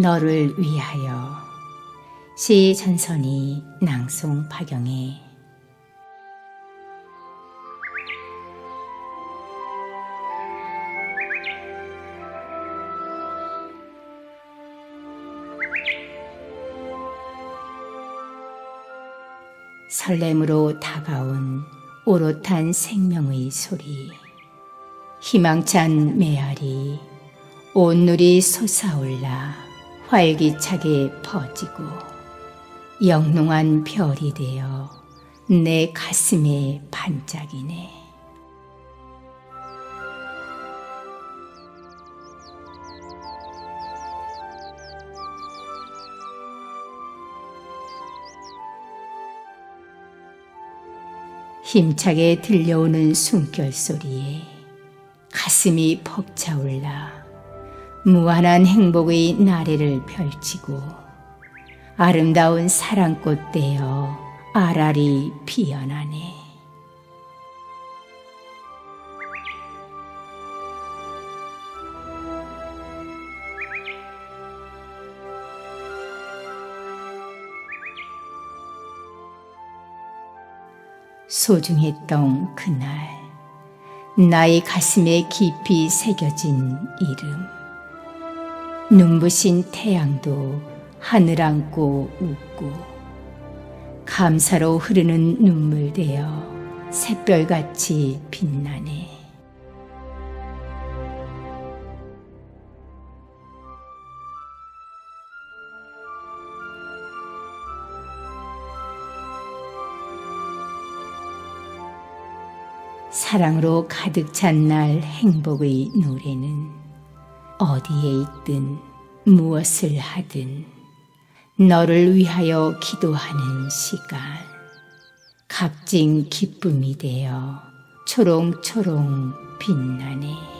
너를 위하여. 시 전선이 낭송 파경에. 설렘으로 다가온 오롯한 생명의 소리. 희망찬 메아리 온누리 솟아올라 활기차게 퍼지고 영롱한 별이 되어 내 가슴에 반짝이네. 힘차게 들려오는 숨결 소리에 가슴이 벅차올라 무한한 행복의 나래를 펼치고 아름다운 사랑꽃 되어 아라리 피어나네. 소중했던 그날 나의 가슴에 깊이 새겨진 이름 눈부신 태양도 하늘 안고 웃고 감사로 흐르는 눈물 되어 샛별같이 빛나네. 사랑으로 가득 찬 날 행복의 노래는 어디에 있든 무엇을 하든 너를 위하여 기도하는 시간 값진 기쁨이 되어 초롱초롱 빛나네.